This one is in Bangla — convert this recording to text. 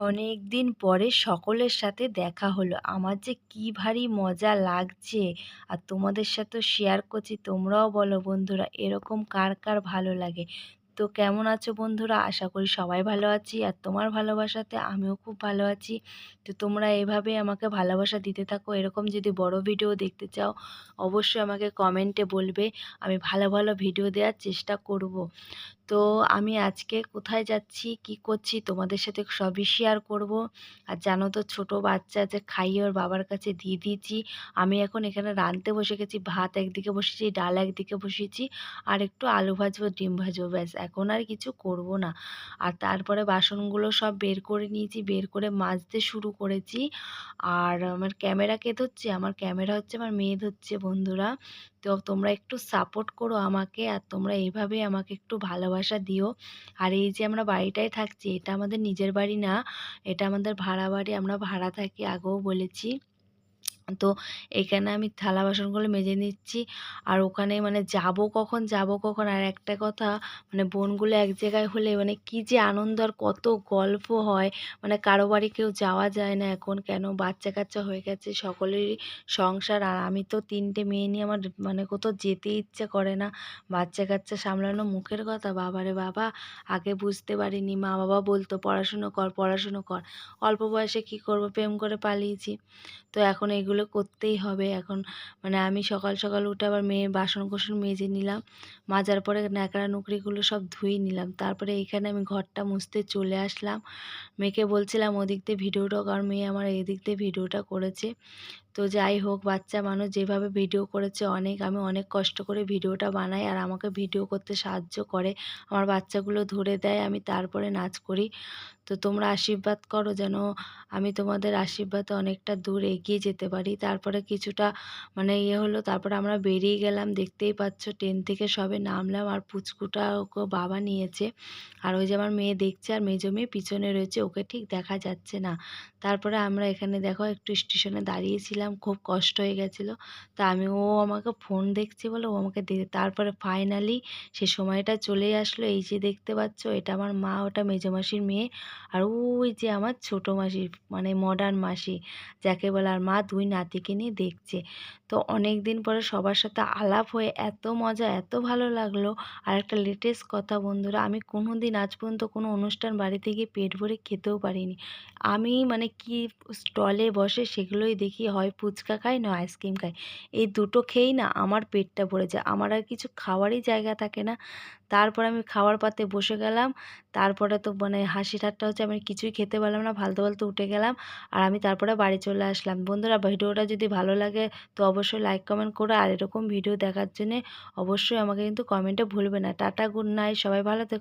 অনেক দিন পরে সকলের সাথে দেখা হলো। আমার যে কি ভারী মজা লাগছে। আর তোমাদের সাথে শেয়ার করছি। তোমরাও বলো বন্ধুরা এরকম কার, কার ভালো লাগে? তো কেমন আছো বন্ধুরা? আশা করি সবাই ভালো আছি। আর তোমার ভালোবাসাতে আমিও খুব ভালো আছি। তো তোমরা এভাবে আমাকে ভালোবাসা দিতে থাকো। এরকম যদি বড় ভিডিও দেখতে চাও অবশ্যই আমাকে কমেন্টে বলবে। আমি ভালো, ভালো ভিডিও দেওয়ার চেষ্টা করব। তো আমি আজকে কোথায় যাচ্ছি কি করছি তোমাদের সাথে সবই শেয়ার করব আর জানো তো ছোট বাচ্চা যে খাইয়ে ওর বাবার কাছে দিয়ে দিয়েছি আমি এখন এখানে রাঁধতে বসে গেছি ভাত একদিকে বসেছি ডাল একদিকে বসিয়েছি আর একটু আলু ভাজবো ডিম ভাজবো ব্যাস এখন আর কিছু করব না। আর তারপরে বাসনগুলো সব বের করে নিয়েছি, বের করে মাজতে শুরু করেছি। আর আমার ক্যামেরা কে ধরছে? আমার ক্যামেরা হচ্ছে আমার মেয়ে ধরছে বন্ধুরা। তো তোমরা একটু সাপোর্ট করো আমাকে আর তোমরা এইভাবে আমাকে একটু ভালোবাসা দিও। আর এই যে আমরা বাড়িটায় থাকছি, এটা আমাদের নিজের বাড়ি না, এটা আমাদের ভাড়া বাড়ি, আমরা ভাড়া থাকি আগেও বলেছি। তো এখানে আমি থালা বাসনগুলো মেজে নিচ্ছি। আর ওখানে মানে যাব কখন? যাব কখন? আর একটা কথা মানে বোনগুলো এক জায়গায় হলে মানে কি যে আনন্দ আর কত গল্প হয়। মানে কারও বাড়ি কেউ যাওয়া যায় না এখন। কেন? বাচ্চা কাচ্চা হয়ে গেছে, সকলেরই সংসার। আর আমি তো তিনটে মেয়ে নিয়ে আমার মানে কোথাও যেতে ইচ্ছে করে না। বাচ্চা কাচ্চা সামলানো মুখের কথা। বাবারে বাবা, আগে বুঝতে পারিনি। মা বাবা বলতো, পড়াশুনো কর পড়াশুনো কর। অল্প বয়সে কি করব? প্রেম করে পালিয়েছি। তো এখন এগুলো করতেই হবে। এখন মানে আমি সকাল সকাল উঠে আবার মেয়ে বাসন কোসন মেজে নিলাম, মাজার পরে ন্যাকড়া নুকড়িগুলো সব ধুয়ে নিলাম। তারপরে এখানে আমি ঘরটা মুছতে চলে আসলাম। মেয়েকে বলছিলাম, ওদিক দিয়ে ভিডিওটা কারণ মেয়ে আমার এদিক দিয়ে ভিডিওটা করেছে। তো যাই হোক, বাচ্চা মানুষ যেভাবে ভিডিও করেছে অনেক, আমি অনেক কষ্ট করে ভিডিওটা বানাই আর আমাকে ভিডিও করতে সাহায্য করে। আমার বাচ্চাগুলো ধরে দেয়, আমি তারপরে নাচ করি। তো তোমরা আশীর্বাদ করো যেন আমি তোমাদের আশীর্বাদে অনেকটা দূর এগিয়ে যেতে পারি। তারপরে কিছুটা মানে ইয়ে হলো, তারপরে আমরা বেরিয়ে গেলাম, দেখতেই পাচ্ছ ট্রেন থেকে সবে নামলাম আর পুচকুটা ওকে বাবা নিয়েছে। আর ওই যে আমার মেয়ে দেখছে আর মেজো মেয়ে পিছনে রয়েছে, ওকে ঠিক দেখা যাচ্ছে না। তারপরে আমরা এখানে দেখো একটু স্টেশনে দাঁড়িয়েছিলাম, খুব কষ্ট হয়ে গেছিল। তা আমি, ও আমাকে ফোন দেখছে বলে ও আমাকে তারপরে ফাইনালি সে সময়টা চলে আসলো। এই যে দেখতে পাচ্ছ, এটা আমার মা, ওটা মেজো মাসির মেয়ে। আর ওই যে আমার ছোটো মাসি মানে মডার্ন মাসি, যাকে বলে আর মা দুই নাতিকে নিয়ে দেখছে। তো অনেক দিন পরে সবার সাথে আলাপ হয়ে এত মজা, এত ভালো লাগল। আর একটা লেটেস্ট কথা বন্ধুরা, আমি কোনো দিন আজ পর্যন্ত কোনো অনুষ্ঠান বাড়িতে গিয়ে পেট ভরে খেতেও পারিনি। আমি মানে কি স্টলে বসে সেগুলোই দেখি, হয় ফুচকা খাই, নয় আইসক্রিম খাই। এই দুটো খেয়েই না আমার পেটটা ভরে যায়। আমার আর কিছু খাওয়ারই জায়গা থাকে না। তারপর আমি খাওয়ার পাতে বসে গেলাম। তারপরে তো মানে হাসি ঠাট্টা হচ্ছে আমি কিছুই খেতে পারলাম না, ফালতু ফালতু উঠে গেলাম আর আমি তারপরে বাড়ি চলে আসলাম। বন্ধুরা, ভিডিওটা যদি ভালো লাগে তো অবশ্যই লাইক কমেন্ট করে আর এরকম ভিডিও দেখার জন্যে অবশ্যই আমাকে কিন্তু কমেন্টে ভুলবে না। টাটা গুড নাইট সবাই ভালো থেকো।